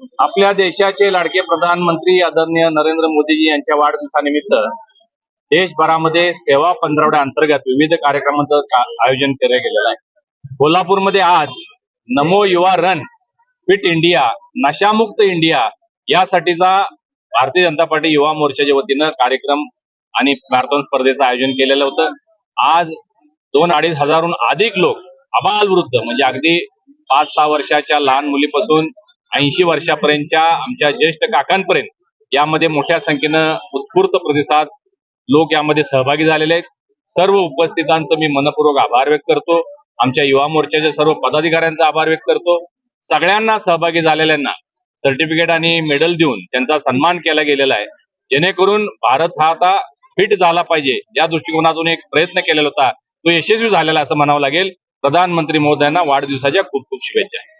आपल्या देशाचे लाडके प्रधानमंत्री आदरणीय नरेंद्र मोदीजी यांच्या वाढदिवसानिमित्त देशभरामध्ये सेवा पंधरवड्या अंतर्गत विविध कार्यक्रमांचं आयोजन केलं गेलेलं आहे. कोल्हापूरमध्ये आज Namo Yuva run fit India नशामुक्त इंडिया यासाठीचा भारतीय जनता पार्टी युवा मोर्चाच्या वतीनं कार्यक्रम आणि मॅरेथॉन स्पर्धेचं आयोजन केलेलं होतं. आज दोन अडीच हजारहून अधिक लोक अबाल वृद्ध म्हणजे अगदी पाच सहा वर्षाच्या लहान मुलीपासून ऐंशी वर्षापर्यंतच्या आमच्या ज्येष्ठ काकांपर्यंत यामध्ये मोठ्या संख्येनं उत्स्फूर्त प्रतिसाद लोक यामध्ये सहभागी झालेले आहेत. सर्व उपस्थितांचं मी मनपूर्वक आभार व्यक्त करतो. आमच्या युवा मोर्चाच्या सर्व पदाधिकाऱ्यांचा आभार व्यक्त करतो. सगळ्यांना सहभागी झालेल्यांना सर्टिफिकेट आणि मेडल देऊन त्यांचा सन्मान केला गेलेला आहे. जेणेकरून भारत हा आता फिट झाला पाहिजे. या दृष्टिकोनातून एक प्रयत्न केलेला होता. तो यशस्वी झालेला असं म्हणावं लागेल. प्रधानमंत्री महोदयांना वाढदिवसाच्या खूप खूप शुभेच्छा.